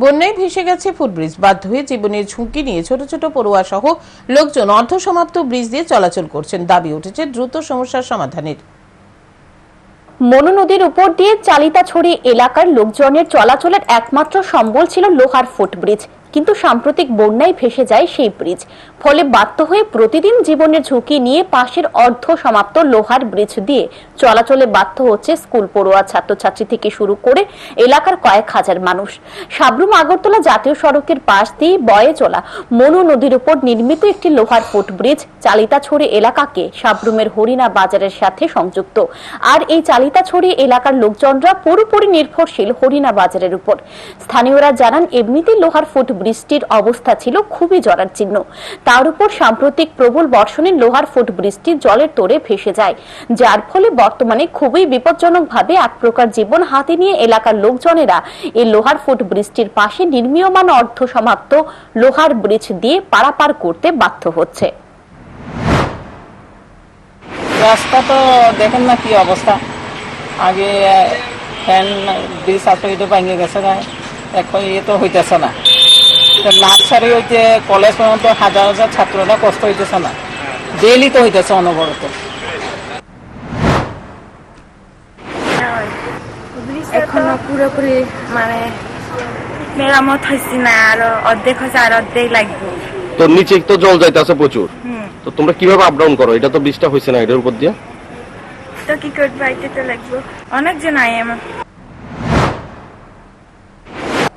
বন্যায় ভেসে গেছে ফুটব্রিজ বাধ্য হয়ে জীবনের ঝুঁকি নিয়ে ছোট ছোট পড়ুয়া সহ লোকজন অর্ধসমাপ্ত ব্রিজ দিয়ে চলাচল করছেন। দাবি উঠেছে দ্রুত সমস্যার সমাধানের। মনু নদীর উপর দিয়ে চালিতাছড়ি এলাকার লোকজনের চলাচলের একমাত্র সম্বল ছিল লোহার ফুটব্রিজ কিন্তু সাম্প্রতিক বন্যায় ভেসে যায় সেই ব্রিজ। ফলে বাধ্য হয়ে প্রতিদিন জীবনের ঝুঁকি নিয়ে পাশের অর্ধ সমাপ্ত লোহার ব্রিজ দিয়ে চলাচলে বাধ্য হচ্ছে স্কুল পড়ুয়া ছাত্রছাত্রী থেকে শুরু করে এলাকার কয়েক হাজার মানুষ। সাবরুম আগরতলা জাতীয় সড়কের পাশ দিয়ে বয়ে চলা মনু নদীর উপর নির্মিত একটি লোহার ফুটব্রিজ চালিতাছড়ি এলাকাকে সাবরুমের হরিণা বাজারের সাথে সংযুক্ত। আর এই চালিতাছড়ি এলাকার লোকজনরা পুরোপুরি নির্ভরশীল হরিণা বাজারের উপর। স্থানীয়রা জানান, এমনিতেই লোহার ফুট ব্রিজটির অবস্থা ছিল খুবই জরার চিহ্ন। তার উপর সাম্প্রতিক প্রবল বর্ষণে লোহার ফুট ব্রিজটি জলের তোড়ে ভেসে যায়, যার ফলে বর্তমানে খুবই বিপজ্জনকভাবে এক প্রকার জীবন হাতে নিয়ে এলাকার লোকজনেরা এই লোহার ফুট ব্রিজটির পাশে নির্মীয়মান অর্ধ সমাপ্ত লোহার ব্রিজ দিয়ে পারাপার করতে বাধ্য হচ্ছে। রাস্তা তো দেখেন না কি অবস্থা। আগে ফ্যান ব্রিজ এটা ভেঙে গেছে না, এখন ইয়ে তো হইতেছে না। নার্সারি হইতে কলেজ পর্যন্ত হাজার হাজার ছাত্ররা কষ্ট হইতেছে না। ডেইলি তো হইতেছে অনবরত। এখনও পুরোপুরি মানে মেরামত হয়েছে না আর অর্ধেক হয়েছে আর অর্ধেক লাগবে। তো নিচে তো জল যাইতেছে প্রচুর। তো তোমরা কীভাবে আপ ডাউন করো? এটা তো বৃষ্টি হয়েছে না এটার উপর দিয়ে? তো কি করব আইতে তো লাগবে। অনেকজন আই আমার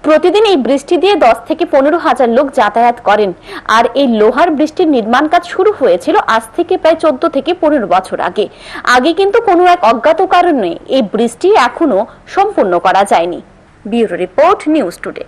প্রতিদিন এই বৃষ্টি দিয়ে দশ থেকে পনেরো হাজার লোক যাতায়াত করেন। আর এই লোহার বৃষ্টির নির্মাণ কাজ শুরু হয়েছিল আজ থেকে প্রায় চোদ্দ থেকে পনেরো বছর আগে। আগে কিন্তু কোনো এক অজ্ঞাত কারণে এই বৃষ্টি এখনও সম্পূর্ণ করা যায়নি। Bureau report news today.